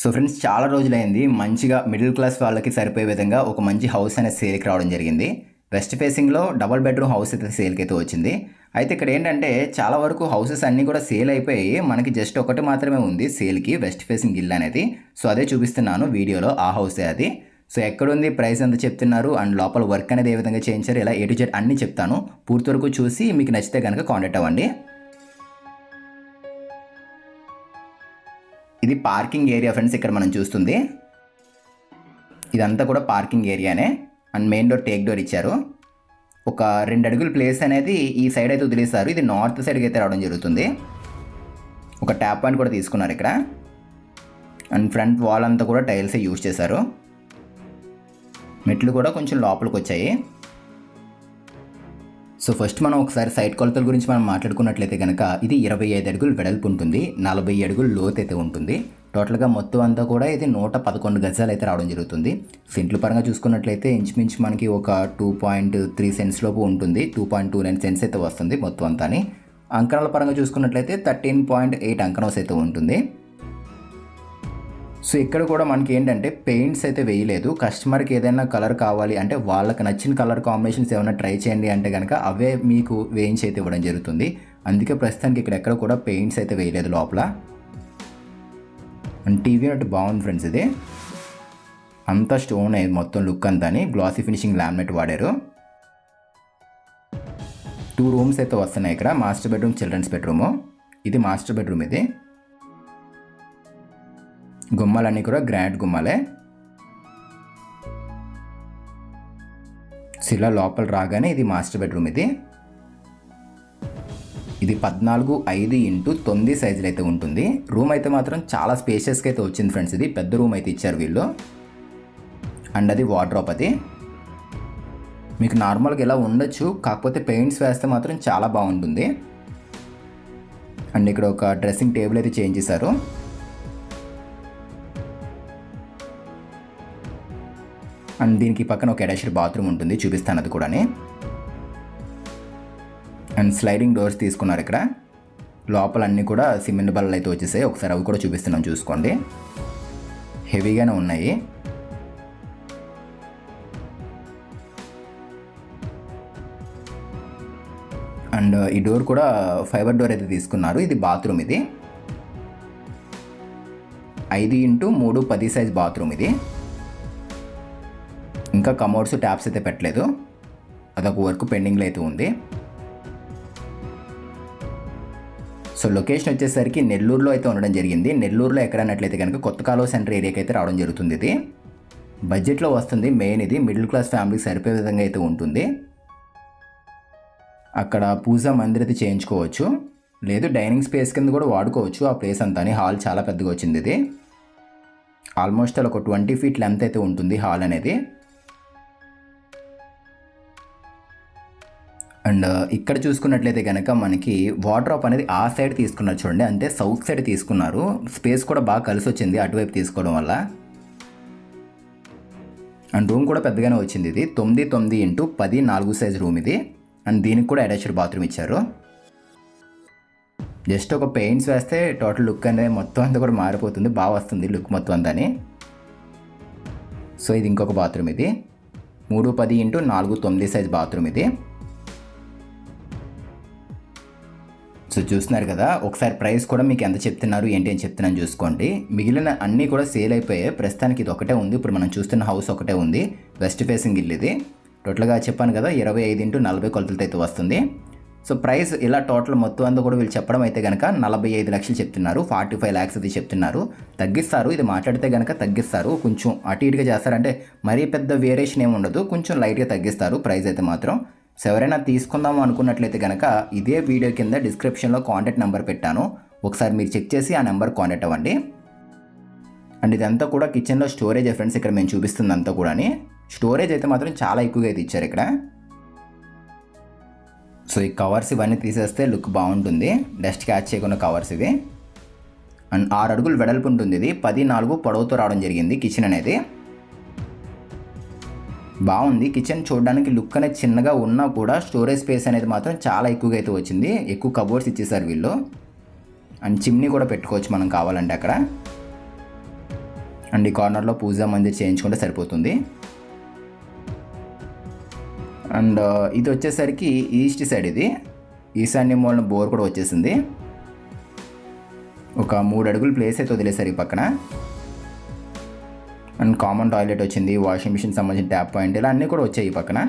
So friends చాలా రోజులైంది. మంచిగా మిడిల్ క్లాస్ వాళ్ళకి సరిపోయే విధంగా ఒక మంచి హౌస్ అనేది సేల్కి రావడం జరిగింది. వెస్ట్ ఫేసింగ్లో డబల్ బెడ్రూమ్ హౌస్ అయితే సేల్కి అయితే వచ్చింది. అయితే ఇక్కడ ఏంటంటే చాలా వరకు హౌసెస్ అన్నీ కూడా సేల్ అయిపోయి మనకి జస్ట్ ఒకటి మాత్రమే ఉంది సేల్కి వెస్ట్ ఫేసింగ్ ఇల్లు అనేది. సో అదే చూపిస్తున్నాను వీడియోలో ఆ హౌసే అది. సో ఎక్కడుంది ప్రైస్ ఎంత చెప్తున్నారు అండ్ లోపల వర్క్ అనేది ఏ విధంగా చేయించారు ఇలా ఏ టు జెడ్ అన్నీ చెప్తాను. పూర్తి వరకు చూసి మీకు నచ్చితే కనుక కాంటాక్ట్ అవ్వండి. ఇది పార్కింగ్ ఏరియా ఫ్రెండ్స్ ఇక్కడ మనం చూస్తుంది. ఇదంతా కూడా parking ఏరియానే. And main door teak door ఇచ్చారు. ఒక రెండు అడుగుల ప్లేస్ అనేది ఈ సైడ్ అయితే వదిలేస్తారు ఇది నార్త్ సైడ్కి అయితే రావడం జరుగుతుంది. ఒక ట్యాప్ పాయింట్ కూడా తీసుకున్నారు ఇక్కడ. అండ్ ఫ్రంట్ వాల్ అంతా కూడా టైల్స్ యూజ్ చేశారు. మెట్లు కూడా కొంచెం లోపలికి వచ్చాయి. సో ఫస్ట్ మనం ఒకసారి సైట్ కొలతల గురించి మనం మాట్లాడుకున్నట్లయితే కనుక ఇది ఇరవై ఐదు అడుగులు వెడల్పు ఉంటుంది నలభై అడుగులు లోతు అయితే ఉంటుంది. టోటల్గా మొత్తం అంతా కూడా ఇది నూట పదకొండు గజాలు అయితే రావడం జరుగుతుంది. సెంట్ల పరంగా చూసుకున్నట్లయితే ఇంచుమించు మనకి ఒక టూ పాయింట్ త్రీ సెన్స్ లోపు ఉంటుంది two point two nine cents అయితే వస్తుంది మొత్తం అంతాని. అంకణాల పరంగా చూసుకున్నట్లయితే థర్టీన్ పాయింట్ ఎయిట్ అంకణస్ అయితే ఉంటుంది. సో ఇక్కడ కూడా మనకి ఏంటంటే పెయింట్స్ అయితే వేయలేదు. కస్టమర్కి ఏదైనా కలర్ కావాలి అంటే వాళ్ళకి నచ్చిన కలర్ కాంబినేషన్స్ ఏమైనా ట్రై చేయండి అంటే కనుక అవే మీకు వేయించి అయితే ఇవ్వడం జరుగుతుంది. అందుకే ప్రస్తుతానికి ఇక్కడ ఎక్కడ కూడా పెయింట్స్ అయితే వేయలేదు లోపల. అండ్ టీవీ అంటే బాగుంది ఫ్రెండ్స్ ఇది. అంతా స్టోన్ అయ్యింది మొత్తం లుక్ అంతా అని గ్లాసీ ఫినిషింగ్ లామినేట్ వాడారు. టూ రూమ్స్ అయితే వస్తున్నాయి ఇక్కడ. మాస్టర్ బెడ్రూమ్ చిల్డ్రన్స్ బెడ్రూము ఇది మాస్టర్ బెడ్రూమ్ ఇది. గుమ్మాలన్నీ కూడా గ్రానైట్ గుమ్మాలే. శిల లోపల రాగానే ఇది మాస్టర్ బెడ్రూమ్ ఇది. ఇది పద్నాలుగు ఐదు ఇంటూ తొమ్మిది సైజులు అయితే ఉంటుంది. రూమ్ అయితే మాత్రం చాలా స్పేషియస్గా అయితే వచ్చింది ఫ్రెండ్స్ ఇది. పెద్ద రూమ్ అయితే ఇచ్చారు వీళ్ళు. అండ్ అది వార్డ్రోప్ అది. మీకు నార్మల్గా ఇలా ఉండొచ్చు కాకపోతే పెయింట్స్ వేస్తే మాత్రం చాలా బాగుంటుంది. అండ్ ఇక్కడ ఒక డ్రెస్సింగ్ టేబుల్ అయితే చేంజ్ చేశారు. అండ్ దీనికి పక్కన ఒక అటాచ్డ్ బాత్రూమ్ ఉంటుంది చూపిస్తాను అది కూడాని. అండ్ స్లైడింగ్ డోర్స్ తీసుకున్నారు ఇక్కడ. లోపల అన్నీ కూడా సిమెంట్ బల్లలు అయితే వచ్చేసాయి. ఒకసారి అవి కూడా చూపిస్తున్నాను చూసుకోండి. హెవీగానే ఉన్నాయి. అండ్ ఈ డోర్ కూడా ఫైబర్ డోర్ అయితే తీసుకున్నారు. ఇది బాత్రూమ్ ఇది. ఐదు ఇంటూ మూడు పది సైజ్ బాత్రూమ్ ఇది. ఇంకా కమోడ్స్ ట్యాప్స్ అయితే పెట్టలేదు. అదొక వర్క్ పెండింగ్లో అయితే ఉంది. సో లొకేషన్ వచ్చేసరికి నెల్లూరులో అయితే ఉండడం జరిగింది. నెల్లూరులో ఎక్కడ అన్నట్లయితే కనుక కొత్త కాలువ సెంటర్ ఏరియాకి అయితే రావడం జరుగుతుంది ఇది. బడ్జెట్లో వస్తుంది మెయిన్ ఇది. మిడిల్ క్లాస్ ఫ్యామిలీకి సరిపోయే విధంగా అయితే ఉంటుంది. అక్కడ పూజా మందిర్ అయితే చేయించుకోవచ్చు. లేదు డైనింగ్ స్పేస్ కింద కూడా వాడుకోవచ్చు. ఆ ప్లేస్ అంతా హాల్ చాలా పెద్దగా వచ్చింది ఇది. ఆల్మోస్ట్ అలా ఒక ట్వంటీ ఫీట్ లెంత్ అయితే ఉంటుంది హాల్ అనేది. అండ్ ఇక్కడ చూసుకున్నట్లయితే కనుక మనకి వాడ్రాప్ అనేది ఆ సైడ్ తీసుకున్నారు చూడండి. అంటే సౌత్ సైడ్ తీసుకున్నారు. స్పేస్ కూడా బాగా కలిసి వచ్చింది అటువైపు తీసుకోవడం వల్ల. అండ్ రూమ్ కూడా పెద్దగానే వచ్చింది ఇది. తొమ్మిది తొమ్మిది ఇంటూ పది నాలుగు సైజ్ రూమ్ ఇది. అండ్ దీనికి కూడా అటాచ్డ్ బాత్రూమ్ ఇచ్చారు. జస్ట్ ఒక పెయింట్స్ వేస్తే టోటల్ లుక్ అనేది మొత్తం అంతా కూడా మారిపోతుంది. బాగా వస్తుంది లుక్ మొత్తం అంతా సో ఇది ఇంకొక బాత్రూమ్ ఇది. మూడు పది ఇంటూ నాలుగు తొమ్మిది సైజ్ బాత్రూమ్ ఇది. సో చూస్తున్నారు కదా ఒకసారి ప్రైస్ కూడా మీకు ఎంత చెప్తున్నారు ఏంటి అని చెప్తున్నాను చూసుకోండి. మిగిలిన అన్నీ కూడా సేల్ అయిపోయాయి. ప్రస్తుతానికి ఇది ఒకటే ఉంది. ఇప్పుడు మనం చూస్తున్న హౌస్ ఒకటే ఉంది. వెస్ట్ ఫేసింగ్ ఇల్లు ఇది. టోటల్గా చెప్పాను కదా ఇరవై ఐదు ఇంటూ నలభై కొలతలతో అయితే వస్తుంది. సో ప్రైస్ ఇలా టోటల్ మొత్తం అంతా కూడా వీళ్ళు చెప్పడం అయితే కనుక నలభై ఐదు లక్షలు చెప్తున్నారు. ఫార్టీ ఫైవ్ ల్యాక్స్ అది చెప్తున్నారు. తగ్గిస్తారు. ఇది మాట్లాడితే కనుక తగ్గిస్తారు. కొంచెం అటు ఇటుగా చేస్తారంటే మరీ పెద్ద వేరియేషన్ ఏమి ఉండదు. కొంచెం లైట్గా తగ్గిస్తారు ప్రైస్ అయితే మాత్రం. సో ఎవరైనా తీసుకుందాం అనుకున్నట్లయితే కనుక ఇదే వీడియో కింద డిస్క్రిప్షన్లో కాంటాక్ట్ నెంబర్ పెట్టాను. ఒకసారి మీరు చెక్ చేసి ఆ నెంబర్ కాంటాక్ట్ అవ్వండి. అండ్ ఇదంతా కూడా కిచెన్లో స్టోరేజ్ ఫ్రెండ్స్ ఇక్కడ మేము చూపిస్తుంది అంతా కూడా స్టోరేజ్ అయితే మాత్రం చాలా ఎక్కువగా అయితే ఇచ్చారు ఇక్కడ. సో ఈ కవర్స్ ఇవన్నీ తీసేస్తే లుక్ బాగుంటుంది. డస్ట్ క్యాచ్ చేయకుండా కవర్స్ ఇవి. అండ్ ఆరు అడుగులు వెడల్పు ఉంటుంది. ఇది పది నాలుగు పొడవుతో రావడం జరిగింది కిచెన్ అనేది. బాగుంది. కిచెన్ చూడడానికి లుక్ అనేది చిన్నగా ఉన్నా కూడా స్టోరేజ్ స్పేస్ అనేది మాత్రం చాలా ఎక్కువగా అయితే వచ్చింది. ఎక్కువ కబోర్డ్స్ ఇచ్చేసారు వీళ్ళు. అండ్ చిమ్నీ కూడా పెట్టుకోవచ్చు మనం కావాలంటే అక్కడ. అండ్ ఈ కార్నర్లో పూజా మందిర్ చేయించుకుంటే సరిపోతుంది. అండ్ ఇది వచ్చేసరికి ఈస్ట్ సైడ్ ఇది. ఈశాన్య మూలన బోర్ కూడా వచ్చేసింది. ఒక మూడు అడుగులు ప్లేస్ అయితే వదిలేశారు ఈ పక్కన. అండ్ కామన్ టాయిలెట్ వచ్చింది వాషింగ్ మిషన్ సంబంధించిన ట్యాప్ పాయింట్ ఇలా అన్నీ కూడా వచ్చాయి ఈ పక్కన.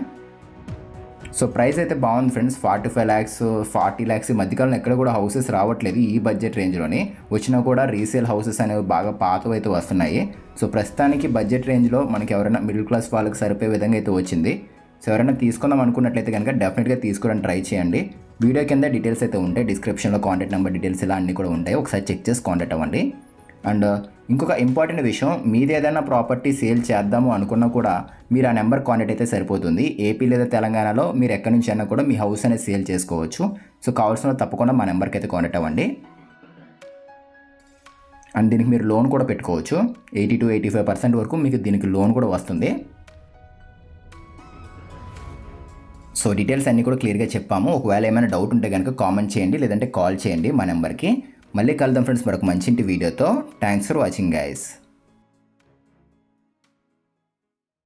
సో ప్రైస్ అయితే బాగుంది friends. Forty five lakhs forty lakhs ఈ మధ్యకాలంలో ఎక్కడ కూడా హౌసెస్ రావట్లేదు ఈ బడ్జెట్ రేంజ్లోని. వచ్చినా కూడా రీసేల్ హౌసెస్ అనేవి బాగా పాతవి అయితే వస్తున్నాయి. సో ప్రస్తుతానికి బడ్జెట్ రేంజ్లో మనకి ఎవరైనా మిడిల్ క్లాస్ వాళ్ళకి సరిపోయే విధంగా అయితే వచ్చింది. సో ఎవరైనా తీసుకుందాం అనుకున్నట్లయితే కనుక డెఫినెట్గా తీసుకోవడానికి ట్రై చేయండి. వీడియో కింద డీటెయిల్స్ అయితే ఉంటాయి. డిస్క్రిప్షన్లో కాంటాక్ట్ నెంబర్ డీటెయిల్స్ ఇలా అన్నీ కూడా ఉంటాయి. ఒకసారి చెక్ చేసి కాంటాక్ట్ అవ్వండి. అండ్ ఇంకొక ఇంపార్టెంట్ విషయం మీది ఏదైనా ప్రాపర్టీ సేల్ చేద్దాము అనుకున్నా కూడా మీరు ఆ నెంబర్ కాంటాక్ట్ అయితే సరిపోతుంది. ఏపీ లేదా తెలంగాణలో మీరు ఎక్కడి నుంచి అయినా కూడా మీ హౌస్ అనేది సేల్ చేసుకోవచ్చు. సో కావాల్సిన తప్పకుండా మా నెంబర్కి అయితే కాంటాక్ట్ అవ్వండి. అండ్ దీనికి మీరు లోన్ కూడా పెట్టుకోవచ్చు. Eighty to eighty five percent వరకు మీకు దీనికి లోన్ కూడా వస్తుంది. సో డీటెయిల్స్ అన్నీ కూడా క్లియర్గా చెప్పాము. ఒకవేళ ఏమైనా డౌట్ ఉంటే కనుక కామెంట్ చేయండి లేదంటే కాల్ చేయండి మా నెంబర్కి. మళ్ళీ కలుద్దాం ఫ్రెండ్స్ మరొక మంచి వీడియోతో. Thanks for watching guys